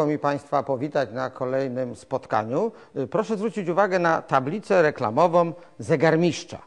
miło mi Państwa powitać na kolejnym spotkaniu. Y, Proszę zwrócić uwagę na tablicę reklamową zegarmistrza.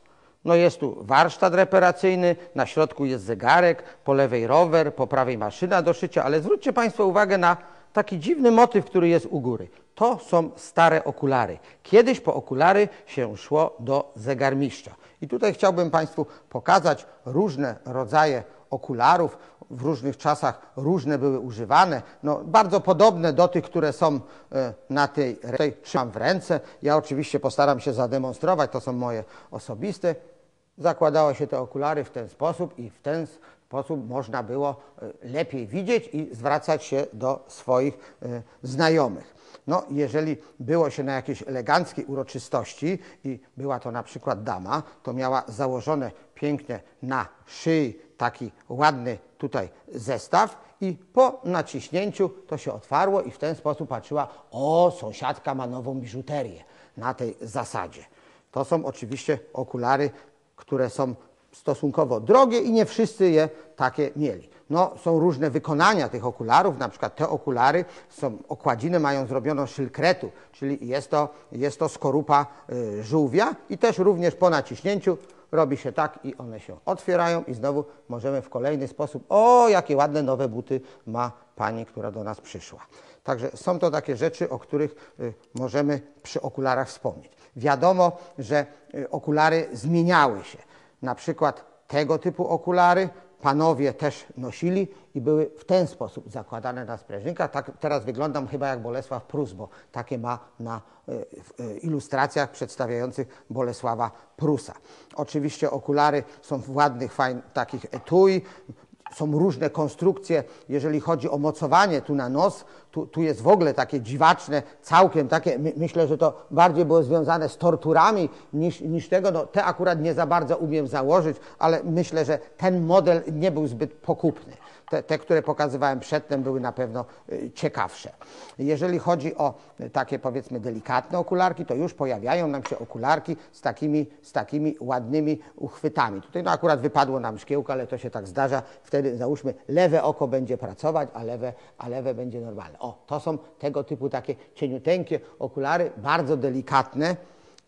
No jest tu warsztat reparacyjny, na środku jest zegarek, po lewej rower, po prawej maszyna do szycia, ale zwróćcie Państwo uwagę na taki dziwny motyw, który jest u góry. To są stare okulary. Kiedyś po okulary się szło do zegarmistrza. I tutaj chciałbym Państwu pokazać różne rodzaje okularów. W różnych czasach różne były używane. No, bardzo podobne do tych, które są e, na tej, tej trzymam w ręce. Ja oczywiście postaram się zademonstrować, to są moje osobiste. Zakładało się te okulary w ten sposób i w ten sposób można było e, lepiej widzieć i zwracać się do swoich e, znajomych. No, jeżeli było się na jakiejś eleganckiej uroczystości i była to na przykład dama, to miała założone pięknie na szyi taki ładny tutaj zestaw i po naciśnięciu to się otwarło i w ten sposób patrzyła, o sąsiadka ma nową biżuterię na tej zasadzie. To są oczywiście okulary, które są stosunkowo drogie i nie wszyscy je takie mieli. No, są różne wykonania tych okularów, na przykład te okulary są, okładzinę mają zrobioną szylkretu, czyli jest to, jest to skorupa y, żółwia i też również po naciśnięciu robi się tak i one się otwierają i znowu możemy w kolejny sposób, o jakie ładne nowe buty ma pani, która do nas przyszła. Także są to takie rzeczy, o których y, możemy przy okularach wspomnieć. Wiadomo, że y, okulary zmieniały się. Na przykład tego typu okulary panowie też nosili i były w ten sposób zakładane na sprężynkach. Tak teraz wyglądam chyba jak Bolesław Prus, bo takie ma na y, y, ilustracjach przedstawiających Bolesława Prusa. Oczywiście okulary są w ładnych, fajnych takich etui, są różne konstrukcje, jeżeli chodzi o mocowanie tu na nos, tu, tu jest w ogóle takie dziwaczne, całkiem takie, my, myślę, że to bardziej było związane z torturami niż, niż tego, no te akurat nie za bardzo umiem założyć, ale myślę, że ten model nie był zbyt pokupny. Te, te, które pokazywałem przedtem, były na pewno y, ciekawsze. Jeżeli chodzi o takie powiedzmy delikatne okularki, to już pojawiają nam się okularki z takimi, z takimi ładnymi uchwytami. Tutaj no akurat wypadło nam szkiełko, ale to się tak zdarza. Wtedy załóżmy lewe oko będzie pracować, a lewe, a lewe będzie normalne. O, to są tego typu takie cieniuteńkie okulary, bardzo delikatne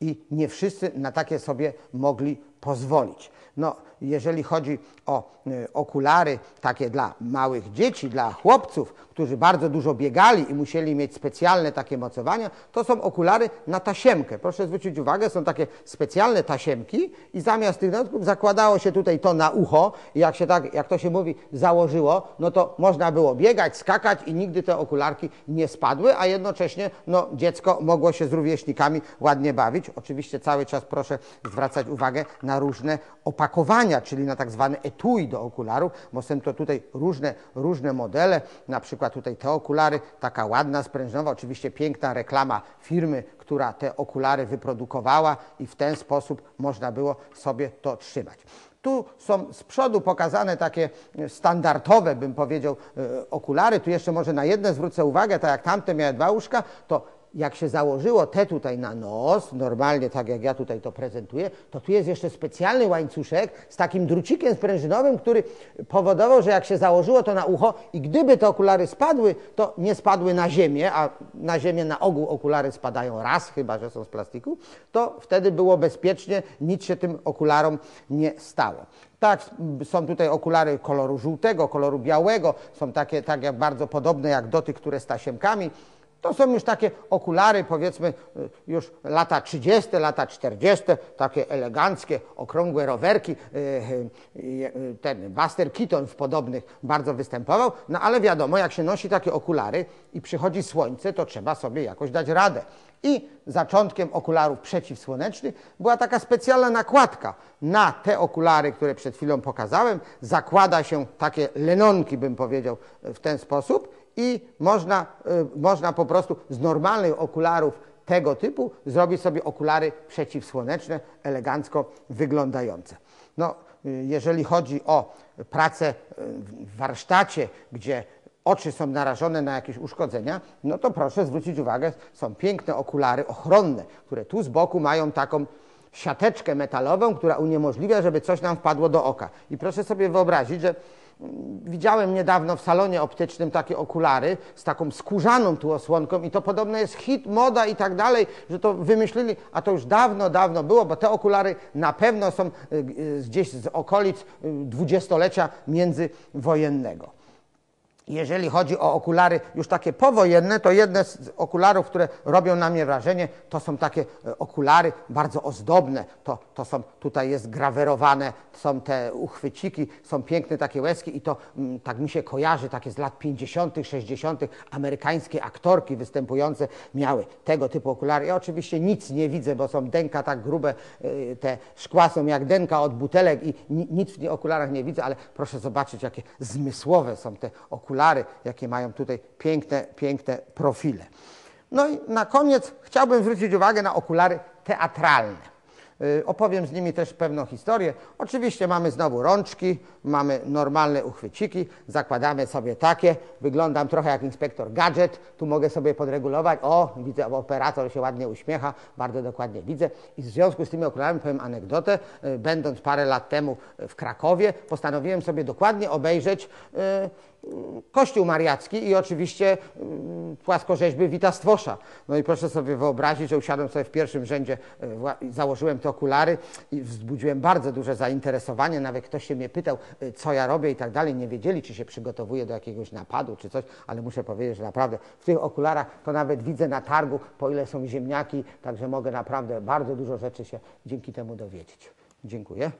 i nie wszyscy na takie sobie mogli pozwolić. No, jeżeli chodzi o y, okulary takie dla małych dzieci, dla chłopców, którzy bardzo dużo biegali i musieli mieć specjalne takie mocowania, to są okulary na tasiemkę. Proszę zwrócić uwagę, są takie specjalne tasiemki i zamiast tych notków zakładało się tutaj to na ucho i jak się tak, jak to się mówi, założyło, no to można było biegać, skakać i nigdy te okularki nie spadły, a jednocześnie no, dziecko mogło się z rówieśnikami ładnie bawić. Oczywiście cały czas proszę zwracać uwagę na różne opakowania, czyli na tak zwane etui do okularów, bo są to tutaj różne, różne modele, na przykład tutaj te okulary, taka ładna, sprężynowa, oczywiście piękna reklama firmy, która te okulary wyprodukowała i w ten sposób można było sobie to trzymać. Tu są z przodu pokazane takie standardowe, bym powiedział, e, okulary. Tu jeszcze może na jedne zwrócę uwagę, tak jak tamte miały dwa łóżka, to jak się założyło te tutaj na nos, normalnie tak jak ja tutaj to prezentuję, to tu jest jeszcze specjalny łańcuszek z takim drucikiem sprężynowym, który powodował, że jak się założyło to na ucho i gdyby te okulary spadły, to nie spadły na ziemię, a na ziemię na ogół okulary spadają raz, chyba że są z plastiku, to wtedy było bezpiecznie, nic się tym okularom nie stało. Tak, są tutaj okulary koloru żółtego, koloru białego, są takie, tak jak bardzo podobne jak do tych, które z tasiemkami. To są już takie okulary, powiedzmy, y, już lata 30., lata 40., takie eleganckie, okrągłe rowerki. Y, y, ten Buster Keaton w podobnych bardzo występował. No ale wiadomo, jak się nosi takie okulary i przychodzi słońce, to trzeba sobie jakoś dać radę. I zaczątkiem okularów przeciwsłonecznych była taka specjalna nakładka na te okulary, które przed chwilą pokazałem. Zakłada się takie lenonki, bym powiedział, w ten sposób i można, y, można po prostu z normalnych okularów tego typu zrobić sobie okulary przeciwsłoneczne, elegancko wyglądające. No, y, jeżeli chodzi o pracę y, w warsztacie, gdzie oczy są narażone na jakieś uszkodzenia, no to proszę zwrócić uwagę, są piękne okulary ochronne, które tu z boku mają taką siateczkę metalową, która uniemożliwia, żeby coś nam wpadło do oka. I proszę sobie wyobrazić, że Widziałem niedawno w salonie optycznym takie okulary z taką skórzaną tu osłonką i to podobno jest hit, moda i tak dalej, że to wymyślili, a to już dawno, dawno było, bo te okulary na pewno są y, y, gdzieś z okolic y, dwudziestolecia międzywojennego. Jeżeli chodzi o okulary już takie powojenne, to jedne z okularów, które robią na mnie wrażenie, to są takie e, okulary bardzo ozdobne. To, to są, tutaj jest grawerowane, są te uchwyciki, są piękne takie łezki i to mm, tak mi się kojarzy, takie z lat 50., 60. amerykańskie aktorki występujące miały tego typu okulary. Ja oczywiście nic nie widzę, bo są denka tak grube, e, te szkła są jak denka od butelek i nic w tych okularach nie widzę, ale proszę zobaczyć, jakie zmysłowe są te okulary okulary, jakie mają tutaj piękne, piękne profile. No i na koniec chciałbym zwrócić uwagę na okulary teatralne. Y, opowiem z nimi też pewną historię. Oczywiście mamy znowu rączki, mamy normalne uchwyciki, zakładamy sobie takie. Wyglądam trochę jak inspektor gadżet. Tu mogę sobie podregulować. O, widzę, operator się ładnie uśmiecha, bardzo dokładnie widzę. I w związku z tymi okularami powiem anegdotę. Y, będąc parę lat temu w Krakowie, postanowiłem sobie dokładnie obejrzeć y, Kościół Mariacki i oczywiście mm, płaskorzeźby Wita Stwosza. No i proszę sobie wyobrazić, że usiadłem sobie w pierwszym rzędzie, e, założyłem te okulary i wzbudziłem bardzo duże zainteresowanie. Nawet ktoś się mnie pytał, e, co ja robię i tak dalej. Nie wiedzieli, czy się przygotowuję do jakiegoś napadu, czy coś, ale muszę powiedzieć, że naprawdę w tych okularach to nawet widzę na targu, po ile są ziemniaki, także mogę naprawdę bardzo dużo rzeczy się dzięki temu dowiedzieć. Dziękuję.